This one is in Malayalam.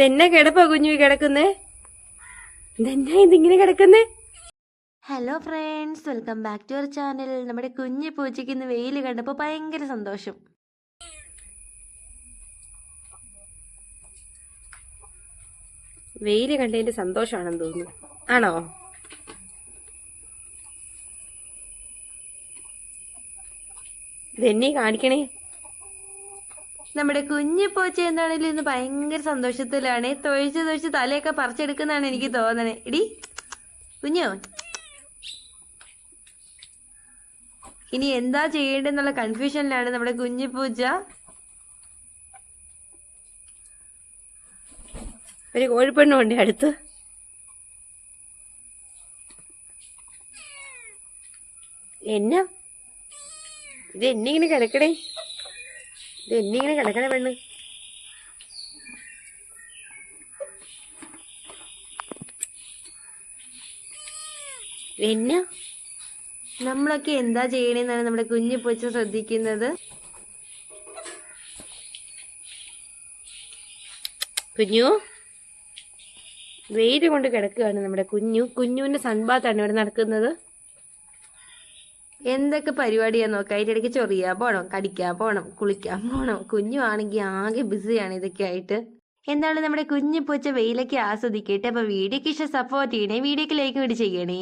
ഇതെന്നാ കിടപ്പാ കുഞ്ഞു കിടക്കുന്നേ? ഇതെന്നാ ഇതിങ്ങനെ കിടക്കുന്നേ? Hello friends welcome back to our channel നമ്മുടെ കുഞ്ഞു പൂച്ചയ്ക്ക് ഇന്ന് വെയിൽ കണ്ടപ്പോൾ ഭയങ്കര സന്തോഷം. വെയിൽ കണ്ടതിന്റെ സന്തോഷമാണെന്ന് തോന്നുന്നു. ആണോ? ഇതെന്നെ കാണിക്കണേ? നമ്മുടെ കുഞ്ഞു പോച്ച എന്നാണെങ്കിൽ ഇന്ന് ഭയങ്കര സന്തോഷത്തിലാണ്. തൊഴിച്ച് തൊഴിച്ച് തലയൊക്കെ പറിച്ചെടുക്കുന്നതാണ് എനിക്ക് തോന്നണേ. ഇടി കുഞ്ഞോ? ഇനി എന്താ ചെയ്യേണ്ടെന്നുള്ള കൺഫ്യൂഷനിലാണ് നമ്മുടെ കുഞ്ഞു പൂജ ഒരു കോഴിപ്പെണ്ണുണ്ട് അടുത്ത്. എന്നാ? ഇത് എന്നിങ്ങനെ കിടക്കണേ ഇത് എന്നിങ്ങനെ കിടക്കണ പെണ്ണ്? എന്നാ നമ്മളൊക്കെ എന്താ ചെയ്യണേന്നാണ് നമ്മുടെ കുഞ്ഞു പൊച്ച ശ്രദ്ധിക്കുന്നത്. കുഞ്ഞു? വെയിൽ കൊണ്ട് കിടക്കുകയാണ് നമ്മുടെ കുഞ്ഞു. കുഞ്ഞുവിന്റെ സൺബാത്താണ് ഇവിടെ നടക്കുന്നത്. എന്തൊക്കെ പരിപാടിയാ നോക്കാം? അതിന്റെ ഇടയ്ക്ക് ചൊറിയാൻ പോണം കടിക്കാൻ പോണം കുളിക്കാൻ പോണം. കുഞ്ഞു ആണെങ്കിൽ ആകെ ബിസിയാണ് ഇതൊക്കെ ആയിട്ട്. എന്താണ് നമ്മുടെ കുഞ്ഞു പൂച്ച വെയിലൊക്കെ ആസ്വദിക്കട്ടെ? അപ്പൊ വീഡിയോക്ക് ഇഷ്ടം സപ്പോർട്ട് ചെയ്യണേ. വീഡിയോക്ക് ലൈക്ക് കൂടി ചെയ്യണേ.